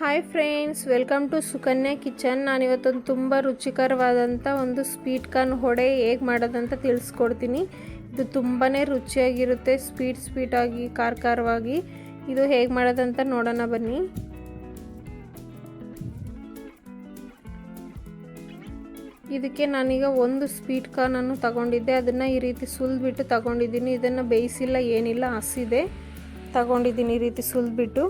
Hi friends welcome to Sukanya kitchen ನಾನಿವತ್ತೊಂದು ತುಂಬ ರುಚಿಕರವಾದಂಥ ಒಂದು ಸ್ವೀಟ್ ಕಾರ್ನ್ ಹೊಡೆ ಹೇಗೆ ಮಾಡೋದಂತ ತಿಳಿಸ್ಕೊಡ್ತೀನಿ. ಇದು ತುಂಬಾ ರುಚಿಯಾಗಿರುತ್ತೆ ಸ್ವೀಟ್ ಸ್ವೀಟಾಗಿ ಖಾರ ಖಾರವಾಗಿ ಇದು ಹೇಗೆ ಮಾಡೋದಂತ ನೋಡೋಣ ಬನ್ನಿ. ಇದಕ್ಕೆ ನಾನೀಗ ಒಂದು ಸ್ವೀಟ್ ಕಾರ್ನನ್ನು ತಗೊಂಡಿದ್ದೆ. ಅದನ್ನು ಈ ರೀತಿ ಸುಲಿದ್ಬಿಟ್ಟು ತಗೊಂಡಿದ್ದೀನಿ. ಇದನ್ನು ಬೇಯಿಸಿಲ್ಲ, ಏನಿಲ್ಲ, ಹಸಿದೆ. ತಗೊಂಡಿದ್ದೀನಿ ಈ ರೀತಿ ಸುಲಿದ್ಬಿಟ್ಟು.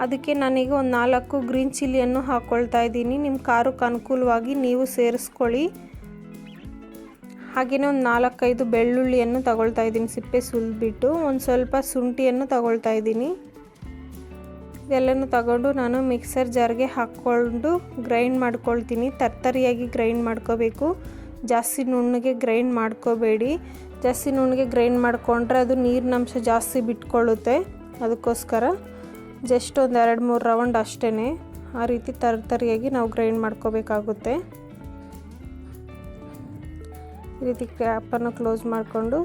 ಅದಕ್ಕೆ ನನಗೆ ಒಂದು ನಾಲ್ಕು ಗ್ರೀನ್ ಚಿಲ್ಲಿಯನ್ನು ಹಾಕ್ಕೊಳ್ತಾ ಇದ್ದೀನಿ. ನಿಮ್ಮ ಖಾರಕ್ಕೆ ಅನುಕೂಲವಾಗಿ ನೀವು ಸೇರಿಸ್ಕೊಳ್ಳಿ. ಹಾಗೆಯೇ ಒಂದು ನಾಲ್ಕೈದು ಬೆಳ್ಳುಳ್ಳಿಯನ್ನು ತಗೊಳ್ತಾ ಇದ್ದೀನಿ. ಸಿಪ್ಪೆ ಸುಲಿದ್ಬಿಟ್ಟು ಒಂದು ಸ್ವಲ್ಪ ಶುಂಠಿಯನ್ನು ತಗೊಳ್ತಾ ಇದ್ದೀನಿ. ಇದೆಲ್ಲನೂ ತಗೊಂಡು ನಾನು ಮಿಕ್ಸರ್ ಜಾರ್ಗೆ ಹಾಕ್ಕೊಂಡು ಗ್ರೈಂಡ್ ಮಾಡ್ಕೊಳ್ತೀನಿ. ತರ್ತರಿಯಾಗಿ ಗ್ರೈಂಡ್ ಮಾಡ್ಕೋಬೇಕು. ಜಾಸ್ತಿ ನುಣ್ಣಗೆ ಗ್ರೈಂಡ್ ಮಾಡ್ಕೋಬೇಡಿ. ಜಾಸ್ತಿ ನುಣ್ಣಗೆ ಗ್ರೈಂಡ್ ಮಾಡಿಕೊಂಡ್ರೆ ಅದು ನೀರಿನಂಶ ಜಾಸ್ತಿ ಬಿಟ್ಕೊಳ್ಳುತ್ತೆ. ಅದಕ್ಕೋಸ್ಕರ ಜಸ್ಟ್ ಒಂದು ಎರಡು ಮೂರು ರೌಂಡ್ ಅಷ್ಟೇ ಆ ರೀತಿ ತರತರಿಯಾಗಿ ನಾವು ಗ್ರೈಂಡ್ ಮಾಡ್ಕೋಬೇಕಾಗುತ್ತೆ. ಈ ರೀತಿ ಕ್ಯಾಪನ್ನು ಕ್ಲೋಸ್ ಮಾಡಿಕೊಂಡು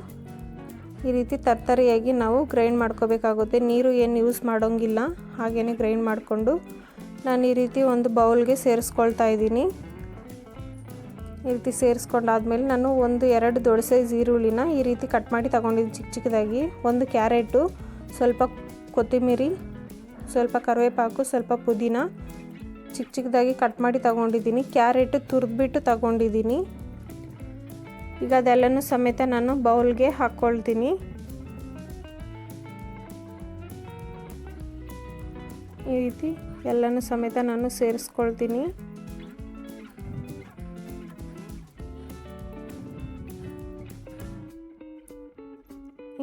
ಈ ರೀತಿ ತರ್ತರಿಯಾಗಿ ನಾವು ಗ್ರೈಂಡ್ ಮಾಡ್ಕೋಬೇಕಾಗುತ್ತೆ. ನೀರು ಏನು ಯೂಸ್ ಮಾಡೋಂಗಿಲ್ಲ ಹಾಗೆಯೇ ಗ್ರೈಂಡ್ ಮಾಡಿಕೊಂಡು ನಾನು ಈ ರೀತಿ ಒಂದು ಬೌಲ್ಗೆ ಸೇರಿಸ್ಕೊಳ್ತಾ ಇದ್ದೀನಿ. ಈ ರೀತಿ ಸೇರಿಸ್ಕೊಂಡಾದ್ಮೇಲೆ ನಾನು ಒಂದು ಎರಡು ದೊಡ್ಡ ಸೈಜ್ ಈರುಳ್ಳಿನ ಈ ರೀತಿ ಕಟ್ ಮಾಡಿ ತಗೊಂಡಿದ್ದೀನಿ ಚಿಕ್ಕ ಚಿಕ್ಕದಾಗಿ. ಒಂದು ಕ್ಯಾರೆಟು, ಸ್ವಲ್ಪ ಕೊತ್ತಂಬರಿ ಸ್ವಲ್ಪ ಕರಿವೇಪಾಕು, ಸ್ವಲ್ಪ ಪುದೀನ ಚಿಕ್ಕ ಚಿಕ್ಕದಾಗಿ ಕಟ್ ಮಾಡಿ ತಗೊಂಡಿದ್ದೀನಿ. ಕ್ಯಾರೆಟ್ ತುರಿದ್ಬಿಟ್ಟು ತಗೊಂಡಿದ್ದೀನಿ. ಈಗ ಅದೆಲ್ಲನೂ ಸಮೇತ ನಾನು ಬೌಲ್ಗೆ ಹಾಕ್ಕೊಳ್ತೀನಿ ಈ ರೀತಿ ಎಲ್ಲನೂ ಸಮೇತ ನಾನು ಸೇರಿಸ್ಕೊಳ್ತೀನಿ.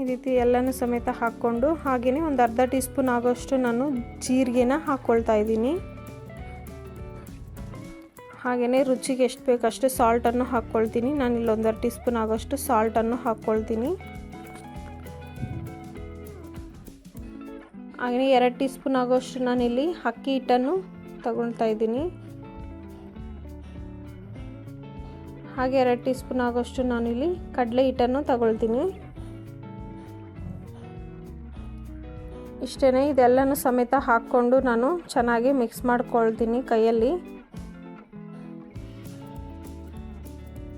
ಈ ರೀತಿ ಎಲ್ಲನೂ ಸಮೇತ ಹಾಕ್ಕೊಂಡು ಹಾಗೆಯೇ ಒಂದು ಅರ್ಧ ಟೀ ಸ್ಪೂನ್ ಆಗೋಷ್ಟು ನಾನು ಜೀರಿಗೆನ ಹಾಕ್ಕೊಳ್ತಾ ಇದ್ದೀನಿ. ಹಾಗೆಯೇ ರುಚಿಗೆ ಎಷ್ಟು ಬೇಕಷ್ಟು ಸಾಲ್ಟನ್ನು ಹಾಕ್ಕೊಳ್ತೀನಿ. ನಾನು ಇಲ್ಲಿ ಒಂದೆರಡು ಟೀ ಸ್ಪೂನ್ ಆಗೋಷ್ಟು ಸಾಲ್ಟನ್ನು ಹಾಕ್ಕೊಳ್ತೀನಿ. ಹಾಗೆಯೇ ಎರಡು ಟೀ ಸ್ಪೂನ್ ಆಗೋಷ್ಟು ನಾನಿಲ್ಲಿ ಅಕ್ಕಿ ಹಿಟ್ಟನ್ನು ತಗೊಳ್ತಾ ಇದ್ದೀನಿ. ಹಾಗೆ ಎರಡು ಟೀ ಸ್ಪೂನ್ ಆಗೋಷ್ಟು ನಾನಿಲ್ಲಿ ಕಡಲೆ ಹಿಟ್ಟನ್ನು ತಗೊಳ್ತೀನಿ. ಇಷ್ಟೇ ಇದೆಲ್ಲನೂ ಸಮೇತ ಹಾಕ್ಕೊಂಡು ನಾನು ಚೆನ್ನಾಗಿ ಮಿಕ್ಸ್ ಮಾಡ್ಕೊಳ್ತೀನಿ ಕೈಯಲ್ಲಿ.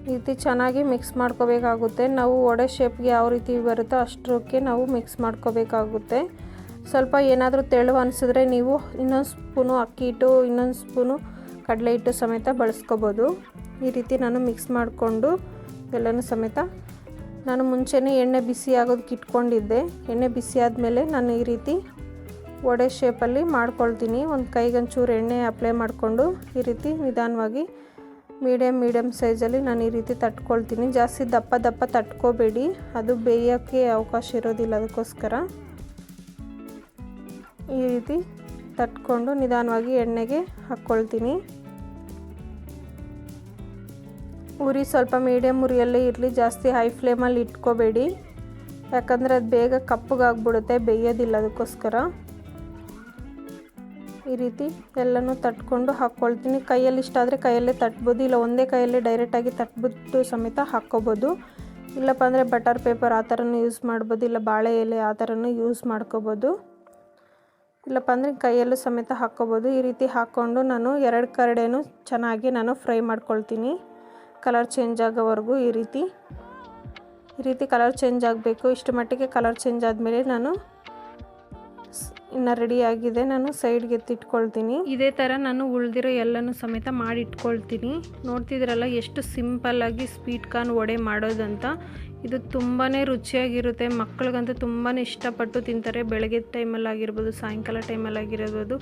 ರೀತಿ ಚೆನ್ನಾಗಿ ಮಿಕ್ಸ್ ಮಾಡ್ಕೋಬೇಕಾಗುತ್ತೆ. ನಾವು ವಡೆ ಶೇಪ್ಗೆ ಯಾವ ರೀತಿ ಬರುತ್ತೋ ಅಷ್ಟಕ್ಕೆ ನಾವು ಮಿಕ್ಸ್ ಮಾಡ್ಕೋಬೇಕಾಗುತ್ತೆ. ಸ್ವಲ್ಪ ಏನಾದರೂ ತೆಳು ಅನಿಸಿದ್ರೆ ನೀವು ಇನ್ನೊಂದು ಸ್ಪೂನು ಅಕ್ಕಿ ಹಿಟ್ಟು, ಇನ್ನೊಂದು ಸ್ಪೂನು ಕಡಲೆ ಹಿಟ್ಟು ಸಮೇತ ಬಳಸ್ಕೋಬೋದು. ಈ ರೀತಿ ನಾನು ಮಿಕ್ಸ್ ಮಾಡಿಕೊಂಡು ಎಲ್ಲನೂ ಸಮೇತ ನಾನು ಮುಂಚೆನೇ ಎಣ್ಣೆ ಬಿಸಿ ಆಗೋದಕ್ಕೆ ಇಟ್ಕೊಂಡಿದ್ದೆ. ಎಣ್ಣೆ ಬಿಸಿ ಆದಮೇಲೆ ನಾನು ಈ ರೀತಿ ವಡೆ ಶೇಪಲ್ಲಿ ಮಾಡ್ಕೊಳ್ತೀನಿ. ಒಂದು ಕೈಗೊಂಚೂರು ಎಣ್ಣೆ ಅಪ್ಲೈ ಮಾಡಿಕೊಂಡು ಈ ರೀತಿ ನಿಧಾನವಾಗಿ ಮೀಡಿಯಮ್ ಮೀಡಿಯಮ್ ಸೈಜಲ್ಲಿ ನಾನು ಈ ರೀತಿ ತಟ್ಕೊಳ್ತೀನಿ. ಜಾಸ್ತಿ ದಪ್ಪ ದಪ್ಪ ತಟ್ಕೋಬೇಡಿ. ಅದು ಬೇಯೋಕ್ಕೆ ಅವಕಾಶ ಇರೋದಿಲ್ಲ ಅದಕ್ಕೋಸ್ಕರ. ಈ ರೀತಿ ತಟ್ಕೊಂಡು ನಿಧಾನವಾಗಿ ಎಣ್ಣೆಗೆ ಹಾಕ್ಕೊಳ್ತೀನಿ. ಉರಿ ಸ್ವಲ್ಪ ಮೀಡಿಯಮ್ ಉರಿಯಲ್ಲೇ ಇರಲಿ, ಜಾಸ್ತಿ ಹೈ ಫ್ಲೇಮಲ್ಲಿ ಇಟ್ಕೋಬೇಡಿ. ಯಾಕಂದರೆ ಅದು ಬೇಗ ಕಪ್ಪಗಾಗ್ಬಿಡುತ್ತೆ, ಬೇಯೋದಿಲ್ಲ ಅದಕ್ಕೋಸ್ಕರ. ಈ ರೀತಿ ಎಲ್ಲನೂ ತಟ್ಕೊಂಡು ಹಾಕ್ಕೊಳ್ತೀನಿ ಕೈಯಲ್ಲಿ ಇಷ್ಟ ಆದರೆ ಕೈಯಲ್ಲೇ ತಟ್ಬೋದು, ಇಲ್ಲ ಒಂದೇ ಕೈಯಲ್ಲೇ ಡೈರೆಕ್ಟಾಗಿ ತಟ್ಬಿಟ್ಟು ಸಮೇತ ಹಾಕ್ಕೋಬೋದು ಇಲ್ಲಪ್ಪ ಅಂದರೆ ಬಟರ್ ಪೇಪರ್ ಆ ಥರನೂ ಯೂಸ್ ಮಾಡ್ಬೋದು, ಇಲ್ಲ ಬಾಳೆ ಎಲೆ ಆ ಥರನೂ ಯೂಸ್ ಮಾಡ್ಕೋಬೋದು. ಇಲ್ಲಪ್ಪ ಅಂದರೆ ಕೈಯಲ್ಲೂ ಸಮೇತ ಹಾಕ್ಕೋಬೋದು. ಈ ರೀತಿ ಹಾಕ್ಕೊಂಡು ನಾನು ಎರಡು ಕರಡೇನು ಚೆನ್ನಾಗಿ ನಾನು ಫ್ರೈ ಮಾಡ್ಕೊಳ್ತೀನಿ. ಕಲರ್ ಚೇಂಜ್ ಆಗೋವರೆಗೂ ಈ ರೀತಿ ಈ ರೀತಿ ಕಲರ್ ಚೇಂಜ್ ಆಗಬೇಕು. ಇಷ್ಟು ಮಟ್ಟಿಗೆ ಕಲರ್ ಚೇಂಜ್ ಆದಮೇಲೆ ನಾನು ಇನ್ನು ರೆಡಿ ಆಗಿದೆ. ನಾನು ಸೈಡ್ಗೆ ಎತ್ತಿಟ್ಕೊಳ್ತೀನಿ. ಇದೇ ಥರ ನಾನು ಉಳಿದಿರೋ ಎಲ್ಲನೂ ಸಮೇತ ಮಾಡಿ ಇಟ್ಕೊಳ್ತೀನಿ ನೋಡ್ತಿದ್ರಲ್ಲ ಎಷ್ಟು ಸಿಂಪಲ್ಲಾಗಿ ಸ್ವೀಟ್ ಕಾರ್ನ್ ವಡೆ ಮಾಡೋದಂತ. ಇದು ತುಂಬಾ ರುಚಿಯಾಗಿರುತ್ತೆ. ಮಕ್ಕಳಿಗಂತೂ ತುಂಬಾ ಇಷ್ಟಪಟ್ಟು ತಿಂತಾರೆ. ಬೆಳಗ್ಗೆ ಟೈಮಲ್ಲಿ ಆಗಿರ್ಬೋದು ಸಾಯಂಕಾಲ ಟೈಮಲ್ಲಿ ಆಗಿರ್ಬೋದು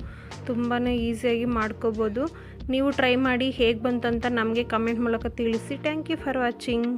ತುಂಬಾ ಈಸಿಯಾಗಿ ಮಾಡ್ಕೋಬೋದು. ನೀವು ಟ್ರೈ ಮಾಡಿ ಹೇಗೆ ಬಂತಂತ ನಮಗೆ ಕಮೆಂಟ್ ಮೂಲಕ ತಿಳಿಸಿ. Thank you for watching